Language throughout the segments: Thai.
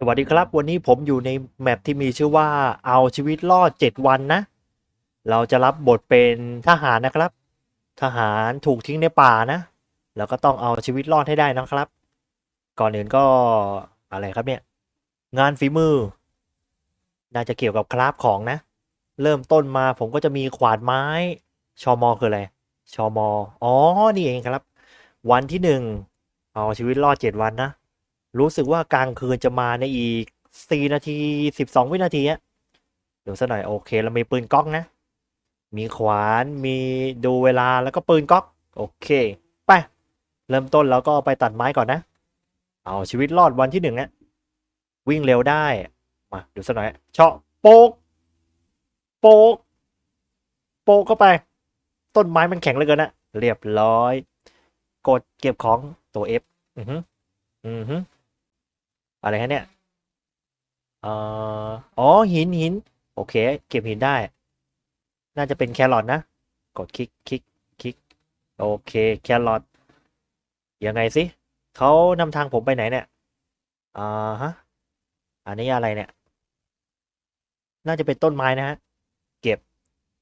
สวัสดีครับวันนี้ผมอยู่ในแมปที่มีชื่อว่าเอาชีวิตรอด 7 วันนะ เราจะรับบทเป็นทหารนะครับ ทหารถูกทิ้งในป่านะ แล้วก็ต้องเอาชีวิตรอดให้ได้นะครับ ก่อนอื่นก็อะไรครับเนี่ย งานฝีมือ น่าจะเกี่ยวกับคราฟของนะ เริ่มต้นมาผมก็จะมีขวานไม้ ชอมอคืออะไร ชอมออ๋อนี่เองครับ วันที่หนึ่งเอาชีวิตรอด 7 วันนะ รู้สึกว่ากลางคืนจะมาในอีก4นาที12วินาทีอะเดี๋ยวสักหน่อยโอเค เรามีปืนก๊อกนะ มีขวานมีดูเวลาแล้วก็ปืนก๊อก โอเค ไป เริ่มต้นแล้วก็ไปตัดไม้ก่อนนะ เอาชีวิตรอดวันที่หนึ่งอะวิ่งเร็วได้ มาดูสักหน่อยเชาะโป๊กโป๊กโป๊กเข้าไป ต้นไม้มันแข็งเหลือเกินนะเรียบร้อย กดเก็บของตัว F อือฮึอือฮึ อะไรฮะเนี่ยเอ่ออ๋อหินหินโอเค เก็บหินได้ น่าจะเป็นแครอทนะ กดคลิกคลิกคลิกโอเคแครอทยังไงสิเขานำทางผมไปไหนเนี่ยอ่าฮะอันนี้อะไรเนี่ย น่าจะเป็นต้นไม้นะฮะ เก็บ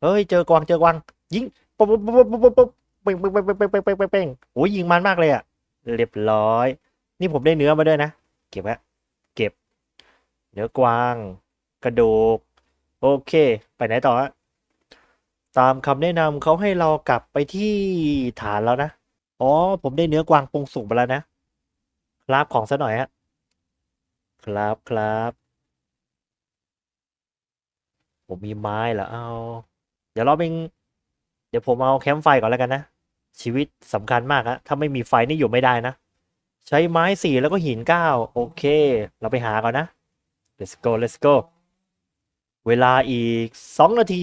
เฮ้ย เจอกวาง เจอกวาง ยิงปุ๊บปุ๊บปุ๊บปุ๊บปุ๊บปุ๊บเป่งเป่งเป่งเป่งเป่งเป่งเป่งเป่งเป่งโอ้ยยิงมันมากเลยอะเรียบร้อย นี่ผมได้เนื้อมาด้วยนะ เก็บฮะเก็บ เนื้อกวาง กระดูก โอเค ไปไหนต่อฮะตามคำแนะนำเขาให้เรากลับไปที่ฐานแล้วนะ อ๋อ ผมได้เนื้อกวางปรุงสุกไปแล้วนะ ครับของซะหน่อยฮะ ครับครับ ผมมีไม้เหรอเอา เดี๋ยวเราเป็นเดี๋ยวผมเอาแคมป์ไฟก่อนแล้วกันนะ ชีวิตสำคัญมากอะถ้าไม่มีไฟนี่อยู่ไม่ได้นะ ใช้ไม้สี่แล้วก็หินเก้า โอเค เราไปหาก่อนนะ let's go let's go เวลาอีกสองนาที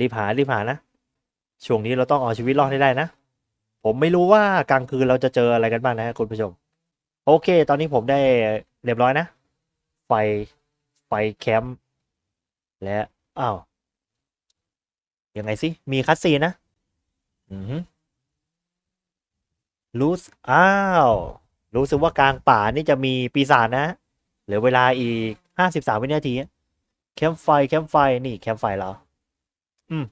รีบหารีบหานะ ช่วงนี้เราต้องเอาชีวิตรอดให้ได้นะ ผมไม่รู้ว่ากลางคืนเราจะเจออะไรกันบ้างนะคุณผู้ชม โอเค ตอนนี้ผมได้เรียบร้อยนะ ไฟ ไฟแคมป์ และ อ้าว ยังไงสิ มีคัสซีนะ อือรู้อ้าว รู้สึกว่ากลางป่านี่จะมีปีศาจนะ เหลือเวลาอีก ห้าสิบสามวินาทีแคมไฟแคมไฟนี่แคมไฟเหรออืม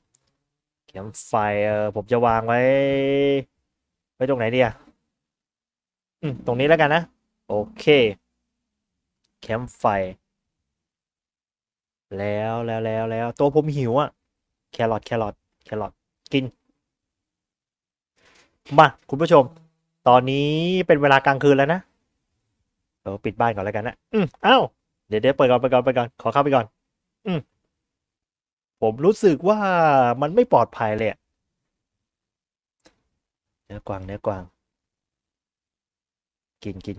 แคมไฟเออผมจะวางไว้ ไว้ตรงไหนดีอะอืมตรงนี้แล้วกันนะ โอเค แคมไฟ แล้วแล้วแล้วแล้วตัวผมหิวอะแครอทแครอทแครอทกิน มา คุณผู้ชม ตอนนี้เป็นเวลากลางคืนแล้วนะเออปิดบ้านก่อนแล้วกันนะ อืมอ้าว เดี๋ยวเดี๋ยวเปิดก่อนเปิดก่อนเปิดก่อนขอเข้าไปก่อน อืมผมรู้สึกว่ามันไม่ปลอดภัยเลยเนื้อกวางเนื้อกวาง กินกิน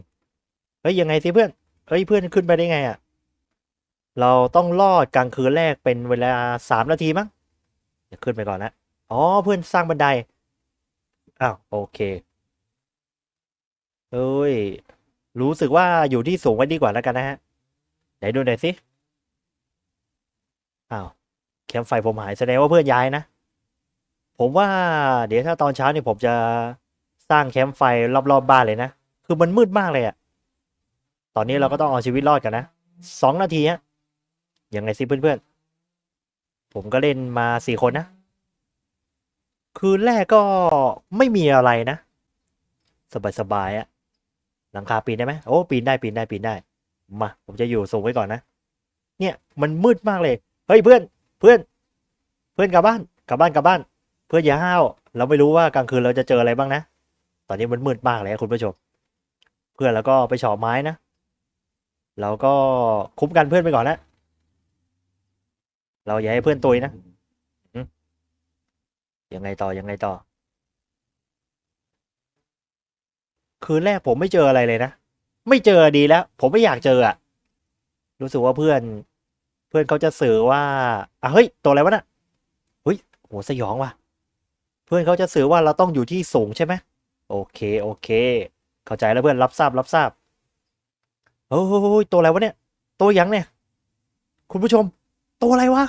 เฮ้ยยังไงสิเพื่อนเฮ้ยเพื่อนขึ้นไปได้ไงอะเราต้องรอดกลางคืนแรกเป็นเวลาสามนาทีมั้งเดี๋ยวขึ้นไปก่อนนะอ๋อเพื่อนสร้างบันไดอ้าวโอเคเอ้ย รู้สึกว่าอยู่ที่สูงไว้ดีกว่าแล้วกันนะฮะ ไหนดูหน่อยสิอ้าวแคมไฟผมหายแสดงว่าเพื่อนย้ายนะ ผมว่า เดี๋ยวถ้าตอนเช้าเนี่ยผมจะสร้างแคมป์ไฟรอบๆบบ้านเลยนะ คือมันมืดมากเลยอะตอนนี้เราก็ต้องเอาชีวิตรอดกันนะสองนาทีฮะยังไงสิเพื่อนๆ ผมก็เล่นมาสี่คนนะ คืนแรกก็ไม่มีอะไรนะ สบายๆอะหลังคาปีนได้ไหมโอ้ปีนได้ปีนได้ปีนได้ มา ผมจะอยู่สูงไว้ก่อนนะ เนี่ย มันมืดมากเลย เฮ้ยเพื่อน เพื่อน เพื่อนกลับบ้าน กลับบ้านกลับบ้าน เพื่อนอย่าห้าว เราไม่รู้ว่ากลางคืนเราจะเจออะไรบ้างนะ ตอนนี้มันมืดมากเลยคุณผู้ชม เพื่อนแล้วก็ไปเฉาะไม้นะ เราก็คุ้มกันเพื่อนไปก่อนนะ เราอย่าให้เพื่อนตุยนะยังไงต่อยังไงต่อ คืนแรกผมไม่เจออะไรเลยนะ ไม่เจอดีแล้ว ผมไม่อยากเจออะรู้สึกว่าเพื่อน เพื่อนเขาจะสื่อว่าอะเฮ้ยตัวอะไรวะน่ะเฮ้ยโหสยองว่ะ เพื่อนเขาจะสื่อว่าเราต้องอยู่ที่สูงใช่ไหมโอเคโอเค เข้าใจแล้วเพื่อนรับทราบรับทราบโอ้ยตัวอะไรวะเนี่ย ตัวยังเนี่ย คุณผู้ชม ตัวอะไรวะ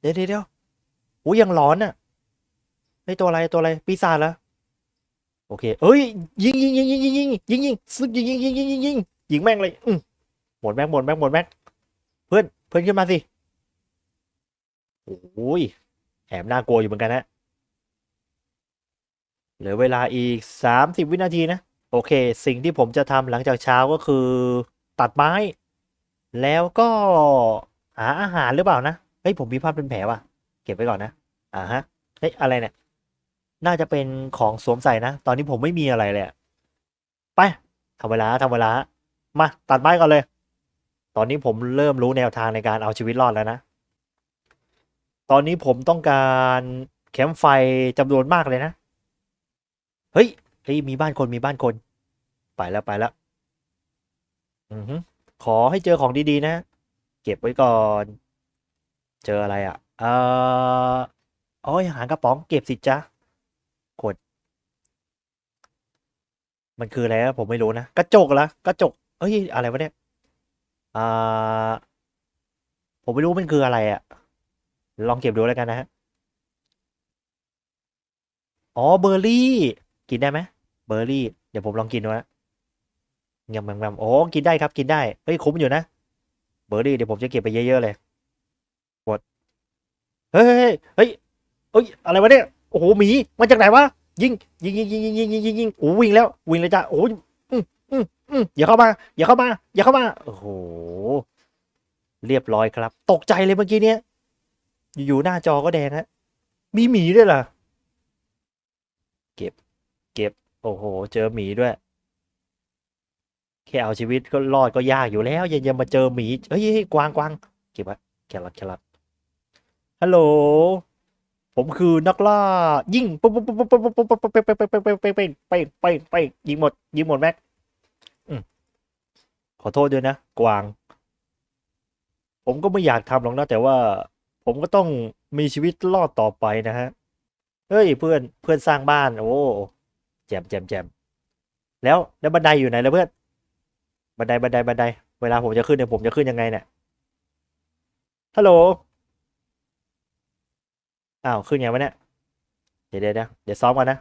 เดี๋ยวเดี๋ยวโอ้ยังหลอนอะไอตัวอะไรตัวอะไรปีศาจเหรอ โอเคเอ้ยยิงยิงยิงยิงยิงยิงยิงยิงซึกยิงยิงยิงยิงยิงยิงยิงแม่งเลยอืหมดแม็กหมดแม็กหมดแม็กเพื่อนเพื่อนขึ้นมาสิโอ้ยแอบน่ากลัวอยู่เหมือนกันนะเหลือเวลาอีกสามสิบวินาทีนะ โอเค สิ่งที่ผมจะทำหลังจากเช้าก็คือตัดไม้ แล้วก็หาอาหารหรือเปล่านะ เฮ้ย ผมมีภาพเป็นแผลว่ะ เก็บไว้ก่อนนะ อ่าฮะ เฮ้ย อะไรเนี่ย น่าจะเป็นของสวมใส่นะ ตอนนี้ผมไม่มีอะไรเลยไปทำเวลาทำเวลา มาตัดไม้ก่อนเลย ตอนนี้ผมเริ่มรู้แนวทางในการเอาชีวิตรอดแล้วนะ ตอนนี้ผมต้องการแคมไฟจำนวนมากเลยนะ เฮ้ยเฮ้ยมีบ้านคนมีบ้านคน ไปแล้วไปแล้วอือฮึขอให้เจอของดีๆนะ เก็บไว้ก่อน เจออะไรอะ เอ่อโอ้ยหางกระป๋องเก็บสิจ๊ะ กด มันคืออะไรผมไม่รู้นะ กระจกเหรอกระจกเอ้ยอะไรวะเนี่ยอ่าผมไม่รู้มันคืออะไรอะลองเก็บดูแล้วกันนะฮะอ๋อเบอร์รี่ กินได้ไหมเบอร์รี่ เดี๋ยวผมลองกินดูนะยำยำยำโอ้กินได้ครับกินได้เฮ้ยคุ้มอยู่นะเบอร์รี่เดี๋ยวผมจะเก็บไปเยอะๆเลยกดเฮ้ยเฮ้ยเฮ้ยเฮ้ยอะไรวะเนี่ยโอ้โหหมีมาจากไหนวะ ยิงยิงยิงยิงยิงยิงยิงยิงยิงโอ้วิ่งแล้ววิ่งเลยจ้ะโอ้ยอืมอืมอืมอย่าเข้ามา อย่าเข้ามา อย่าเข้ามาโอ้โหเรียบร้อยครับ ตกใจเลยเมื่อกี้เนี้ยอยู่หน้าจอก็แดงฮะมีหมีด้วยเหรอเก็บ เก็บ โอ้โห เจอหมีด้วยแค่เอาชีวิตก็รอดก็ยากอยู่แล้ว ยังยังมาเจอหมีเฮ้ยเฮ้ยกวางกวางเก็บไว้แครอทแครอทฮัลโหล ผมคือนักล่ายิงปุ๊บปุ๊บปุ๊บปุ๊บปุ๊บปุ๊บปุ๊บปุ๊บปุ๊บปุ๊บปุ๊บปุ๊บปุ๊บปุ๊บไปไปไปยิงหมดยิงหมดแม็กอืมขอโทษด้วยนะ กวาง ผมก็ไม่อยากทำหรอกนะแต่ว่า ผมก็ต้องมีชีวิตรอดต่อไปนะฮะเฮ้ยเพื่อนเพื่อนสร้างบ้าน โอ้แจมแจมแจมแล้วแล้วบันไดอยู่ไหนแล้วเพื่อนบันไดบันไดบันได เวลาผมจะขึ้นเนี่ยผมจะขึ้นยังไงเนี่ยฮัลโหล อ้าวขึ้นไงวะเนี่ย เดี๋ยวเดี๋ยวเดี๋ยวซ้อมกันนะ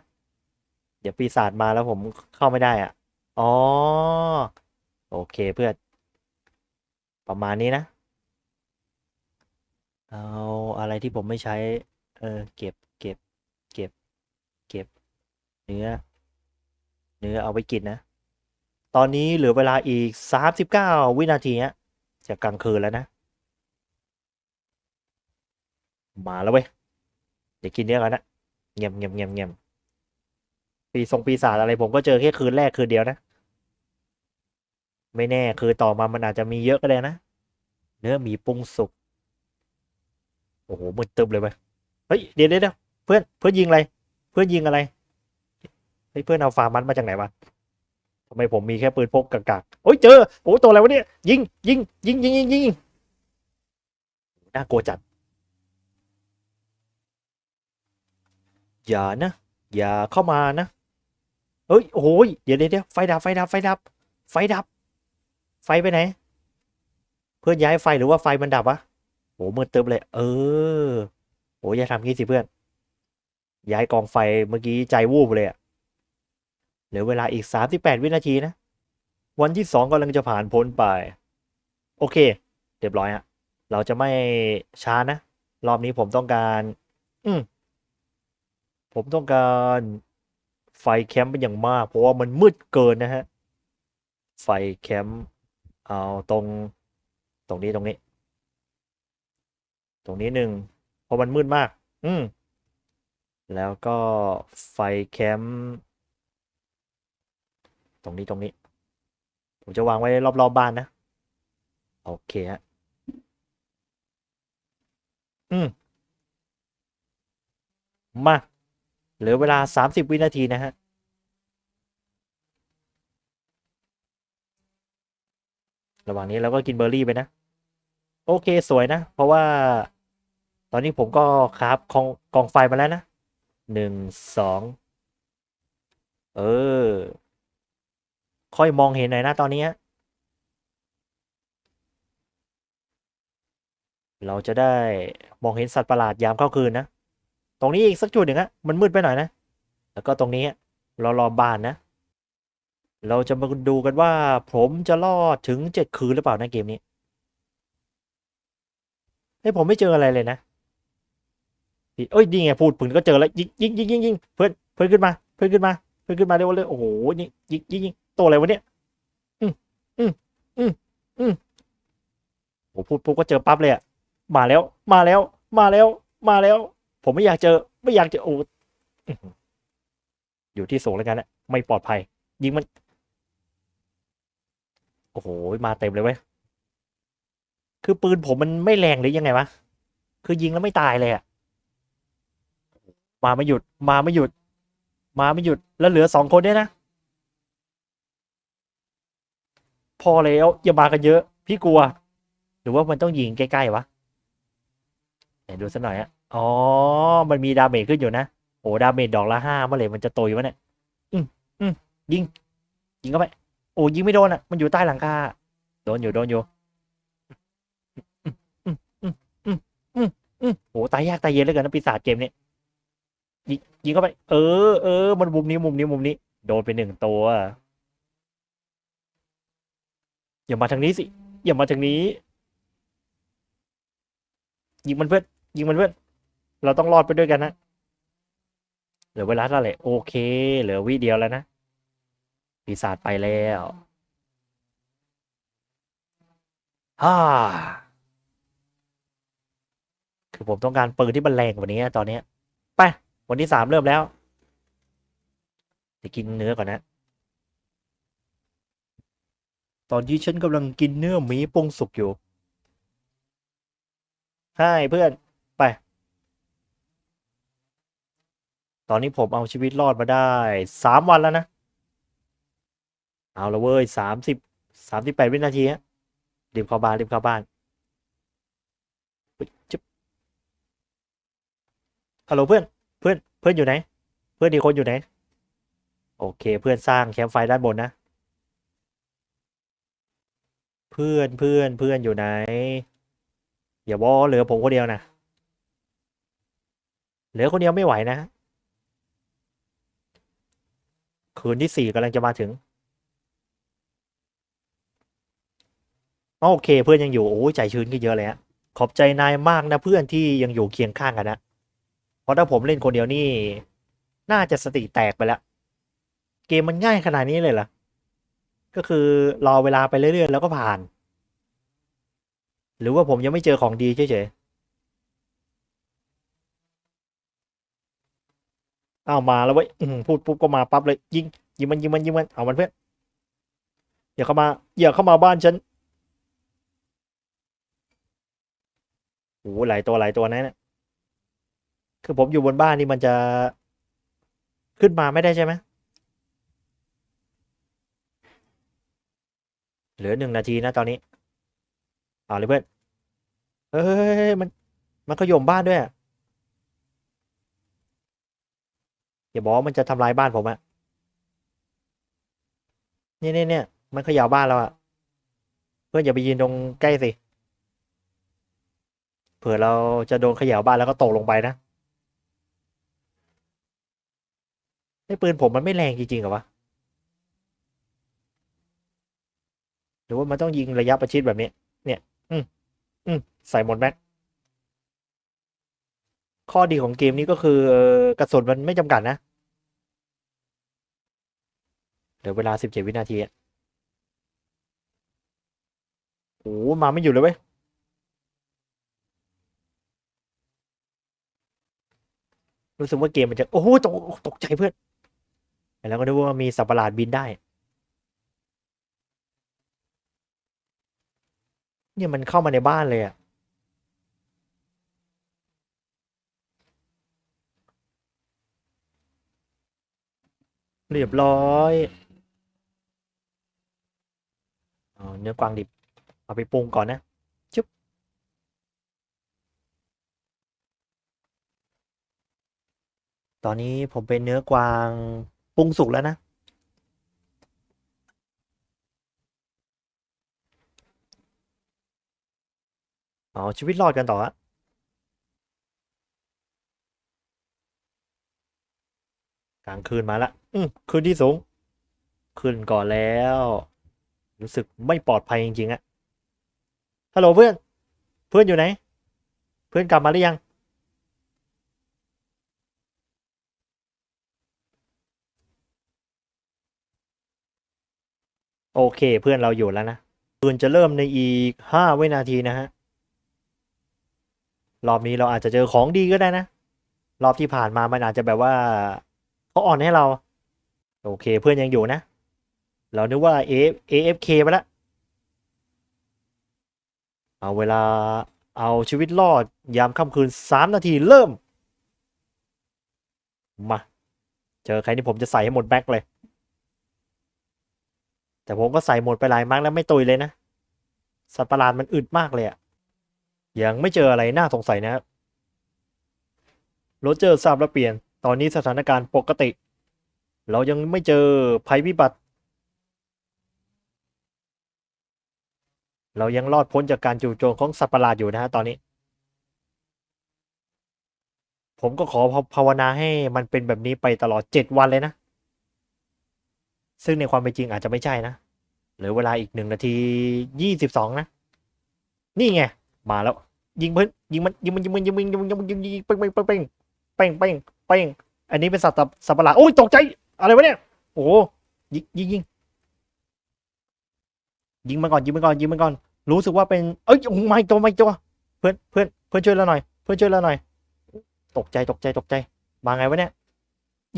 เดี๋ยวปีศาจมาแล้วผมเข้าไม่ได้อะ อ๋อ โอเคเพื่อน ประมาณนี้นะ เอาอะไรที่ผมไม่ใช้ เออ เก็บ เก็บ เก็บ เก็บ เนื้อ เนื้อเอาไว้กินนะ ตอนนี้เหลือเวลาอีกสามสิบเก้าวินาทีฮะจะกลางคืนแล้วนะ มาแล้วเว้ย เดี๋ยวกินเนื้อกันนะเงียบเงียบเงียบเงียบปีทรงปีศาจอะไรผมก็เจอแค่คืนแรกคืนเดียวนะ ไม่แน่คืนต่อมามันอาจจะมีเยอะก็ได้นะ เนื้อหมีปรุงสุก โอ้โหมืดตึบเลยเว้ยเฮ้ยเดี๋ยวเดี๋ยวเพื่อนเพื่อนยิงอะไร เพื่อนยิงอะไรเฮ้ยเพื่อนเอาฟาร์มันมาจากไหนวะทำไมผมมีแค่ปืนพกกากๆโอ้ยเจอ โอ้ตัวอะไรวะเนี่ย ยิงยิงยิงยิงยิงยิงน่ากลัวจัด อย่านะ อย่าเข้ามานะ เฮ้ย โอ้ยเดี๋ยวเดี๋ยวเดียวไฟดับไฟดับไฟดับ ไฟดับ ไฟไปไหน เพื่อนย้ายไฟหรือว่าไฟมันดับวะโอ้มืดตึ๊บเลย เออโอ้ยอย่าทำงี้สิเพื่อน ย้ายกองไฟเมื่อกี้ใจวูบเลยอะเหลือเวลาอีกสามสิบแปดวินาทีนะ วันที่สองกำลังจะผ่านพ้นไป โอเค เรียบร้อยฮะ เราจะไม่ช้านะ รอบนี้ผมต้องการ อืม ผมต้องการไฟแคมป์เป็นอย่างมาก เพราะว่ามันมืดเกินนะฮะ ไฟแคมป์เอาตรงตรงนี้ตรงนี้ ตรงนี้หนึ่งเพราะมันมืดมาก อืมแล้วก็ไฟแคมป์ตรงนี้ตรงนี้ ผมจะวางไว้รอบๆบบ้านนะ โอเคฮะอืมมา เหลือเวลา 30 วินาทีนะฮะระหว่างนี้เราก็กินเบอร์รี่ไปนะ โอเคสวยนะ เพราะว่า ตอนนี้ผมก็คราฟกองกองไฟมาแล้วนะหนึ่งสองเออ ค่อยมองเห็นหน่อยนะตอนนี้ เราจะได้มองเห็นสัตว์ประหลาดยามค่ำคืนนะ ตรงนี้อีกสักจุดหนึ่งอะมันมืดไปหน่อยนะ แล้วก็ตรงนี้เรารอบานนะ เราจะมาดูกันว่า ผมจะรอดถึงเจ็ดคืนหรือเปล่าในเกมนี้เฮ้ยผมไม่เจออะไรเลยนะเอ้ยนี่ไงพูดปืนก็เจอแล้วยิงยิงยิงยิงยิงเพื่อนเพื่อนขึ้นมา เพื่อนขึ้นมา เพื่อนขึ้นมาเร็วเลยโอ้โหนี่ยิงยิงยิงตัวอะไรวะเนี่ยอืมอืมอืมอืมโอ้พูดปุ๊บก็เจอปั๊บเลยอะมาแล้ว มาแล้ว มาแล้ว มาแล้ว ผมไม่อยากเจอ ไม่อยากเจอโอ้อื้อยู่ที่สูงแล้วกันแหละไม่ปลอดภัย ยิงมัน โอ้โห มาเต็มเลยเว้ย คือปืนผมมันไม่แรงหรือยังไงวะ คือยิงแล้วไม่ตายเลยอะมาไม่หยุด มาไม่หยุด มาไม่หยุด แล้วเหลือสองคนเนี่ยนะ พอแล้วอย่ามากันเยอะ พี่กลัว หรือว่ามันต้องยิงใกล้ๆวะไหนดูสักหน่อยอะ อ๋อ มันมีดาเมจขึ้นอยู่นะโอ้ดาเมจดอกละห้าเมื่อไหร่มันจะโตอยู่วะเนี่ย อืมอืมยิง ยิงเข้าไป โอ้ยิงไม่โดนอะ มันอยู่ใต้หลังคา โดนอยู่โดนอยู่โอ้ตายยากตายเย็นเหลยกันนะปีศาจเกมเนี้ยยิงยิงเข้าไป เออเออมันมุมนี้มุมนี้มุมนี้ โดนไปหนึ่งตัว อย่ามาทางนี้สิ อย่ามาทางนี้ ยิงมันเพื่อนยิงมันเพื่อน เราต้องรอดไปด้วยกันนะ เหลือเวลาเท่าไหร่โอเค เหลือวิเดียวแล้วนะ ปีศาจไปแล้วฮ่าคือผมต้องการปืนที่มันแรงกว่านี้ตอนนี้ ไป วันที่สามเริ่มแล้วจะกินเนื้อก่อนนะ ตอนที่ฉันกำลังกินเนื้อหมีปรุงสุกอยู่ใช่เพื่อน ไป ตอนนี้ผมเอาชีวิตรอดมาได้สามวันแล้วนะ เอาละเว้ยสามสิบสามสิบแปดวินาทีฮะรีบเข้าบ้านรีบเข้าบ้านเฮ้ยจึ๊บฮัลโหลเพื่อนเพื่อนเพื่อนอยู่ไหน เพื่อนอีคนอยู่ไหน โอเค เพื่อนสร้างแคมป์ไฟด้านบนนะ เพื่อนเพื่อนเพื่อนอยู่ไหน อย่าบอกเหลือผมคนเดียวนะ เหลือคนเดียวไม่ไหวนะ คืนที่สี่กำลังจะมาถึง โอเคเพื่อนยังอยู่ โอ้ยใจชื้นขึ้นเยอะเลยฮะขอบใจนายมากนะเพื่อนที่ยังอยู่เคียงข้างกันนะ เพราะถ้าผมเล่นคนเดียวนี่ น่าจะสติแตกไปแล้ว เกมมันง่ายขนาดนี้เลยเหรอ ก็คือรอเวลาไปเรื่อยๆแล้วก็ผ่าน หรือว่าผมยังไม่เจอของดีเฉยๆ อามาแล้วเว้ยพูดปุ๊บก็มาปั๊บเลย ยิงยิงมันยิงมันยิงมันเอามันเพื่อนอย่าเข้ามาอย่าเข้ามาบ้านฉันโอ้โหหลายตัวหลายตัวนะเนี่ยคือผมอยู่บนบ้านนี่มันจะขึ้นมาไม่ได้ใช่ไหมเหลือหนึ่งนาทีนะตอนนี้เอาเลยเพื่อนเฮ้ยมันมันขย่มบ้านด้วยอะ อย่าบอกว่ามันจะทำลายบ้านผมอะเนี่ยเนี่ยเนี่ยมันเขย่าบ้านเราอะเพื่อนอย่าไปยืนตรงใกล้สิเผื่อเราจะโดนเขย่าบ้านแล้วก็ตกลงไปนะไอ้ปืนผมมันไม่แรงจริงๆเหรอวะหรือว่ามันต้องยิงระยะประชิดแบบนี้ เนี่ย อืมอืมใส่หมดแม็ก ข้อดีของเกมนี้ก็คือกระสุนมันไม่จำกัดนะเหลือเวลาสิบเจ็ดวินาทีอะโอ้มาไม่หยุดเลยเว้ยรู้สึกว่าเกมมันจะ โอ้โหตกตกใจเพื่อน แล้วก็นึกว่ามีสัตว์ประหลาดบินได้ เนี่ยมันเข้ามาในบ้านเลยอะ เรียบร้อยเอาเนื้อกวางดิบ เอาไปปรุงก่อนนะชุบตอนนี้ผมเป็นเนื้อกวางปรุงสุกแล้วนะ เอาชีวิตรอดกันต่อฮะ กลางคืนมาละ อืมคืนที่สูง ขึ้นก่อนแล้ว รู้สึกไม่ปลอดภัยจริงๆอะฮัลโหลเพื่อน เพื่อนอยู่ไหน เพื่อนกลับมาหรือยัง โอเค เพื่อนเราอยู่แล้วนะปืนจะเริ่มในอีกห้าวินาทีนะฮะ รอบนี้เราอาจจะเจอของดีก็ได้นะ รอบที่ผ่านมามันอาจจะแบบว่า เขาอ่อนให้เรา โอเคเพื่อนยังอยู่นะ เรานึกว่า A AFK ไปแล้วเอาเวลาเอาชีวิตรอดยามค่ำคืนสามนาทีเริ่ม มา เจอใครที่ผมจะใส่ให้หมดแบ็คเลย แต่ผมก็ใส่หมดไปหลายมั้งแล้วไม่ตุยเลยนะ สัตว์ประหลาดมันอึดมากเลยอะยังไม่เจออะไรน่าสงสัยนะครับโรเจอร์ทราบแล้วเปลี่ยน ตอนนี้สถานการณ์ปกติ เรายังไม่เจอภัยพิบัติ เรายังรอดพ้นจากการจู่โจมของสัตว์ประหลาดอยู่นะฮะตอนนี้ ผมก็ขอภาวนาให้มันเป็นแบบนี้ไปตลอดเจ็ดวันเลยนะ ซึ่งในความเป็นจริงอาจจะไม่ใช่นะหลือเวลาอีกหนึ่งนาทียี่สิบสองนะ นี่ไง มาแล้ว ยิงเพิ่นยิงมันยิงมันยิงมันยิงมันยิงมันยิงมันยิงยิงยิงเป้งเป้งเป้ง ป้งเป้งเป้งเป้งอันนี้เป็นสัตว์สัตว์ประหลาดโอ้ยตกใจ อะไรวะเนี่ยโอ้ยิงยิงยิงยิงมันก่อนยิงมันก่อนยิงมันก่อน รู้สึกว่าเป็นเอ้ยโอ้ไม่ตัวไม่ตัวเพื่อนเพื่อนเพื่อนช่วยเราหน่อย เพื่อนช่วยเราหน่อย ตกใจตกใจตกใจมาไงวะเนี่ย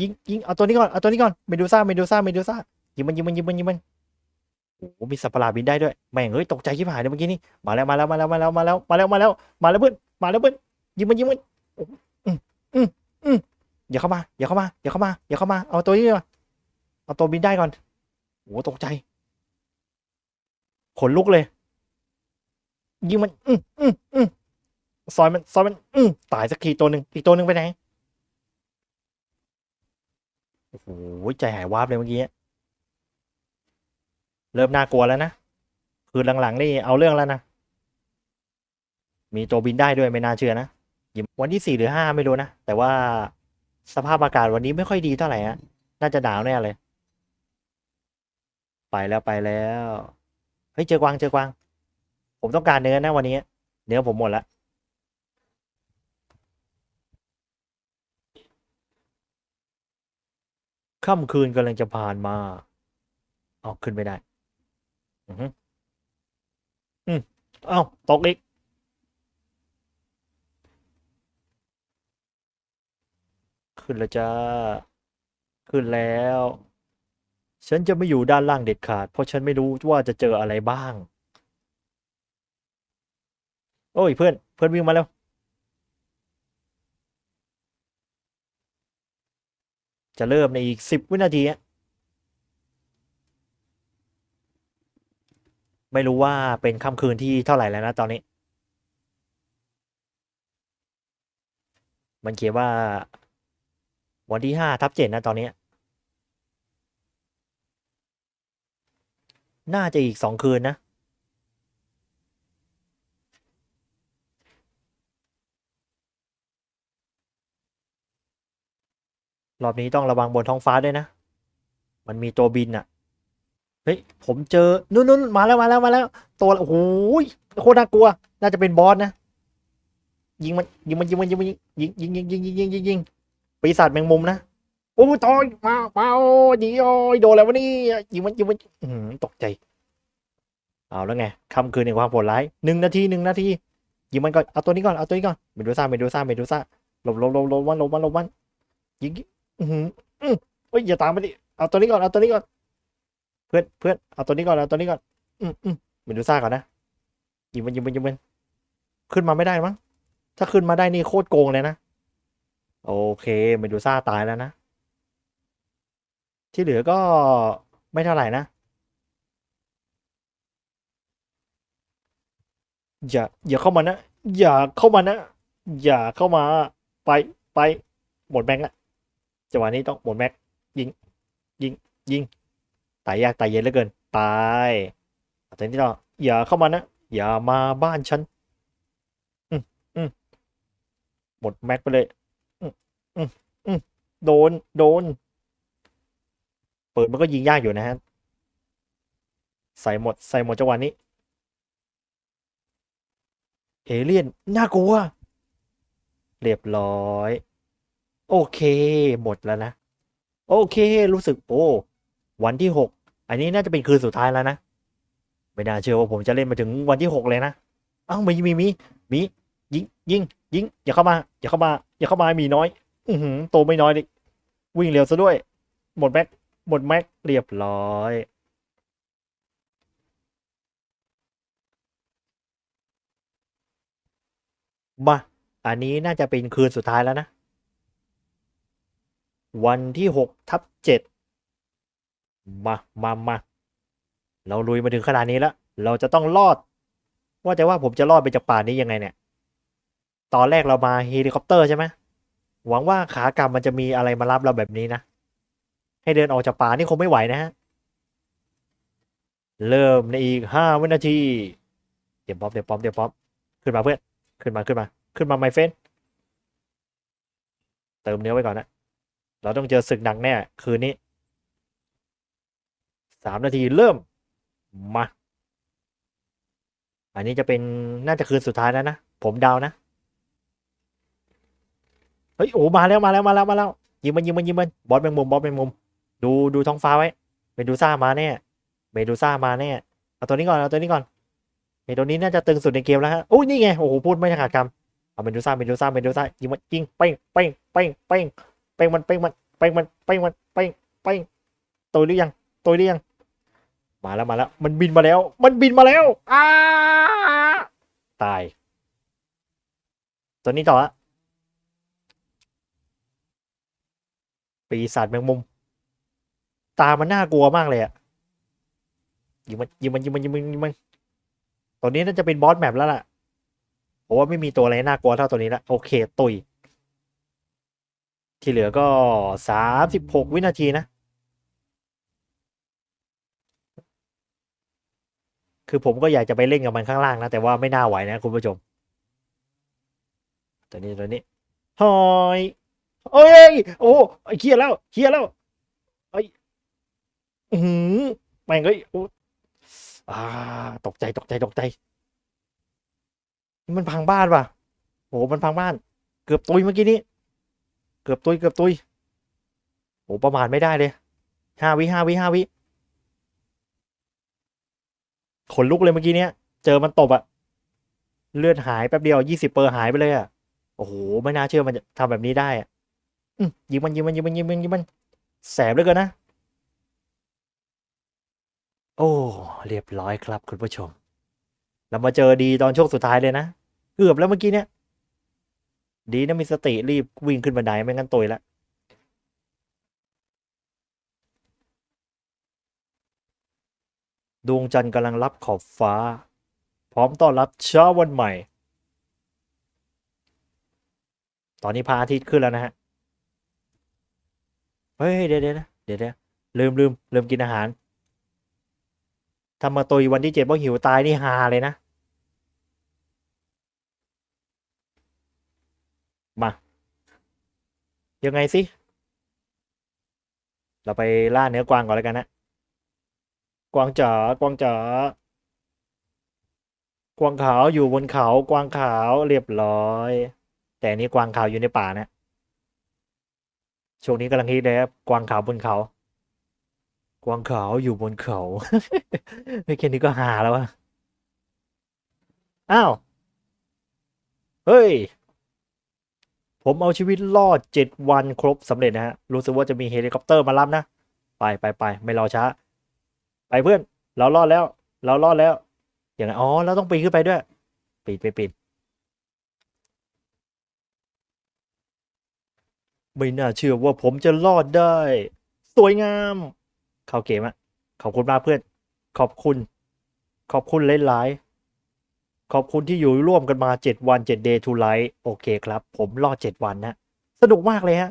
ยิงยิงเอาตัวนี้ก่อนเอาตัวนี้ก่อนเมดูซ่าเมดูซ่าเมดูซ่ายิงมันยิงมันยิงมันยิงมันโอ้มีสัตว์ประหลาดบินได้ด้วยแม่งเฮ้ยตกใจชิบหายเลยเมื่อกี้นี่มาแล้วมาแล้วมาแล้วมาแล้วมาแล้วมาแล้วมาแล้วมาแล้วเพื่อนมาแล้วเพื่อนยิงมันยิงมันโอ้โหอืมอืมอืม อย่าเข้ามา อย่าเข้ามา อย่าเข้ามา อย่าเข้ามา เอาตัวนี้มาเอาตัวบินได้ก่อนโอ้โหตกใจ ขนลุกเลย ยิงมัน อืมอืมอืมซอยมัน ซอยมัน อืมตายสักทีตัวหนึ่งอีกตัวหนึ่งไปไหน โอ้โห ใจหายวาบเลยเมื่อกี้ เริ่มน่ากลัวแล้วนะ คือหลังๆนี่เอาเรื่องแล้วนะ มีตัวบินได้ด้วยไม่น่าเชื่อนะวันที่สี่หรือห้าไม่รู้นะ แต่ว่า สภาพอากาศวันนี้ไม่ค่อยดีเท่าไหร่ฮะน่าจะหนาวแน่เลย ไปแล้วไปแล้วเฮ้ยเจอกวางเจอกวาง ผมต้องการเนื้อนะวันนี้เนื้อผมหมดละค่ำคืนกำลังจะผ่านมาออกขึ้นไม่ได้ อืออืมเอ้าตกอีก ขึ้นแล้วจ้า ขึ้นแล้ว ฉันจะไม่อยู่ด้านล่างเด็ดขาด เพราะฉันไม่รู้ว่าจะเจออะไรบ้าง โอ้ยเพื่อน เพื่อนวิ่งมาแล้วจะเริ่มในอีกสิบวินาที ไม่รู้ว่าเป็นค่ำคืนที่เท่าไหร่แล้วนะตอนนี้ มันเขียนว่า วันที่ห้าทับเจ็ดนะตอนนี้ น่าจะอีกสองคืนนะ รอบนี้ต้องระวังบนท้องฟ้าด้วยนะ มันมีตัวบินอะเฮ้ย ผมเจอ นู่นนู่นมาแล้วมาแล้วมาแล้ว ตัวโอ้โหโคตรน่ากลัว น่าจะเป็นบอสนะ ยิงมันยิงมันยิงมันยิงมันยิงยิงยิงยิงยิงยิงยิงยิง ปีศาจแมงมุมนะโอ้ยตอยมามาโอ้ยยิงโอ้ยโดนแล้ววะนี่ยิงมันยิงมันตกใจ เอาแล้วไงค่ำคืนในความโหดร้ายหนึ่งนาทีหนึ่งนาทียิงมันก่อนเอาตัวนี้ก่อนเอาตัวนี้ก่อนเมดูซ่าเมดูซ่าเมดูซ่าหลบหลบหลบหลบมันหลบมันหลบมันยิงอือหืออือเฮ้ยอย่าตามไปดิเอาตัวนี้ก่อนเอาตัวนี้ก่อน เพื่อนเพื่อนเอาตัวนี้ก่อนเอาตัวนี้ก่อน อืมอืมเมดูซ่าก่อนนะยิงมันยิงมันยิงมันขึ้นมาไม่ได้มั้งถ้าขึ้นมาได้นี่โคตรโกงเลยนะ โอเคเมดูซ่าตายแล้วนะ ที่เหลือก็ไม่เท่าไหร่นะ อย่า อย่าเข้ามานะ อย่าเข้ามานะ อย่าเข้ามาไปไปหมดแม็กละจังหวะนี้ต้องหมดแม็กยิง ยิง ยิงตายยากตายเย็นเหลือเกินตายแต่นี่เราอย่าเข้ามานะ อย่ามาบ้านฉัน อืมอืมหมดแม็กไปเลย อืมอืมโดน โดน เปืนมันก็ยิงยากอยู่นะฮะ ใส่หมด ใส่หมดจังหวะนี้ เอเลี่ยน น่ากลัว เรียบร้อย โอเค หมดแล้วนะ โอเค รู้สึกโอ้ วันที่หก อันนี้น่าจะเป็นคืนสุดท้ายแล้วนะ ไม่น่าเชื่อว่าผมจะเล่นมาถึงวันที่หกเลยนะ เอ้ามีมีมีมียิงยิงยิงอย่าเข้ามา อย่าเข้ามา อย่าเข้ามามีน้อย อือหือโตไม่น้อยดิวิ่งเร็วซะด้วย หมดแม็ก หมดแม็ก เรียบร้อย มา อันนี้น่าจะเป็นคืนสุดท้ายแล้วนะ วันที่หกทับเจ็ดมา มา มา เราลุยมาถึงขนาดนี้แล้ว เราจะต้องรอด ว่าแต่ว่าผมจะรอดไปจากป่านี้ยังไงเนี่ย ตอนแรกเรามาเฮลิคอปเตอร์ใช่ไหม หวังว่าขากลับมันจะมีอะไรมารับเราแบบนี้นะ ให้เดินออกจากป่านี่คงไม่ไหวนะฮะ เริ่มในอีกห้าวินาที เดี๋ยวป๊อปเดี๋ยวป๊อปเดี๋ยวป๊อปขึ้นมาเพื่อน ขึ้นมาขึ้นมา ขึ้นมาไมเฟนเติมเนื้อไว้ก่อนนะ เราต้องเจอศึกหนักแน่ คืนนี้สามนาทีเริ่ม มา อันนี้จะเป็นน่าจะคืนสุดท้ายแล้วนะ ผมเดานะ ฮ้ยโอ้มาแล้วมาแล้วมาแล้วมาแล้วยิงมันยิงมันยิงมันบอสแมงมุมบอสแมงมุม ดูดูท้องฟ้าไว้เมดูซ่ามาแน่เมดูซ่ามาแน่เอาตัวนี้ก่อนเอาตัวนี้ก่อนเมตัวนี้น่าจะตึงสุดในเกมแล้วฮะโอ้ยนี่ไงโอ้โหพูดไม่ขาดคำเอาเมดูซ่าเมดูซ่าเมดูซ่ายิงมันยิงเป้งเป้งเป้งเป้งเป้งมันเป้งมันเป้งมันเป้งมันเป้งเป้งตัวหรือยังตัวหรือยังมาแล้วมาแล้ว มันบินมาแล้ว มันบินมาแล้วอ้าตาย ตัวนี้ต่อฮะ ปีศาจแมงมุม ตามันน่ากลัวมากเลยอะยิงมันยิงมันยิงมันยิงมันยิงมันตัวนี้น่าจะเป็นบอสแมปแล้วล่ะเพราะว่าไม่มีตัวอะไรน่ากลัวเท่าตัวนี้ละโอเคตุยที่เหลือก็สามสิบหกวินาทีนะ คือผมก็อยากจะไปเล่นกับมันข้างล่างนะ แต่ว่าไม่น่าไหวนะคุณผู้ชม ตัวนี้ตัวนี้ฮอย โอ้ยโอ้ไอ้เคลียร์แล้วเคลียร์แล้วไอ้อือหือแม่งเอ้ยโอ้อ่า ตกใจตกใจตกใจ มันพังบ้านว่ะโอ้มันพังบ้าน เกือบตุยเมื่อกี้นี้ เกือบตุยเกือบตุยโอ้ประมาณไม่ได้เลยห้าวิห้าวิห้าวิขนลุกเลยเมื่อกี้เนี้ย เจอมันตบอะเลือดหายแป๊บเดียวยี่สิบเปอร์หายไปเลยอะโอ้โห ไม่น่าเชื่อมันจะทำแบบนี้ได้อะ ยิงมันยิงมันยิงมันยิงมันยิงมันแสบเหลือเกินนะ โอ้ เรียบร้อยครับคุณผู้ชม เรามาเจอดีตอนช่วงสุดท้ายเลยนะ เกือบแล้วเมื่อกี้เนี่ยดีนะมีสติรีบวิ่งขึ้นบันไดไม่งั้นตุยละดวงจันทร์กำลังรับขอบฟ้า พร้อมต้อนรับเช้าวันใหม่ ตอนนี้พระอาทิตย์ขึ้นแล้วนะฮะ เฮ้ยเดี๋ยวเดี๋ยวนะเดี๋ยวเดี๋ยวลืมลืมลืมกินอาหารทำมาตุยวันที่เจ็ดเพราะหิวตายนี่ฮาเลยนะ มา ยังไงสิ เราไปล่าเนื้อกวางก่อนแล้วกันนะกวางจ๋ากวางจ๋ากวางขาวอยู่บนเขากวางขาวเรียบร้อย แต่อันนี้กวางขาวอยู่ในป่านะ ช่วงนี้กำลังฮิตเลยครับกวางขาวบนเขา กวางขาวอยู่บนเขาไม่แค่นี้ก็หาแล้ววะอ้าว เฮ้ย ผมเอาชีวิตรอดเจ็ดวันครบสำเร็จนะฮะ รู้สึกว่าจะมีเฮลิคอปเตอร์มารับนะ ไปไปไปไม่รอช้า ไปเพื่อน เรารอดแล้ว เรารอดแล้ว อย่างไรอ๋อ เราต้องปีนขึ้นไปด้วย ปีนไปปีน ไม่น่าเชื่อว่าผมจะรอดได้ สวยงาม เข้าเกมอะขอบคุณมากเพื่อน ขอบคุณ ขอบคุณหลายๆขอบคุณที่อยู่ร่วมกันมาเจ็ดวันเจ็ด day to life โอเคครับ ผมรอดเจ็ดวันนะ สนุกมากเลยฮะ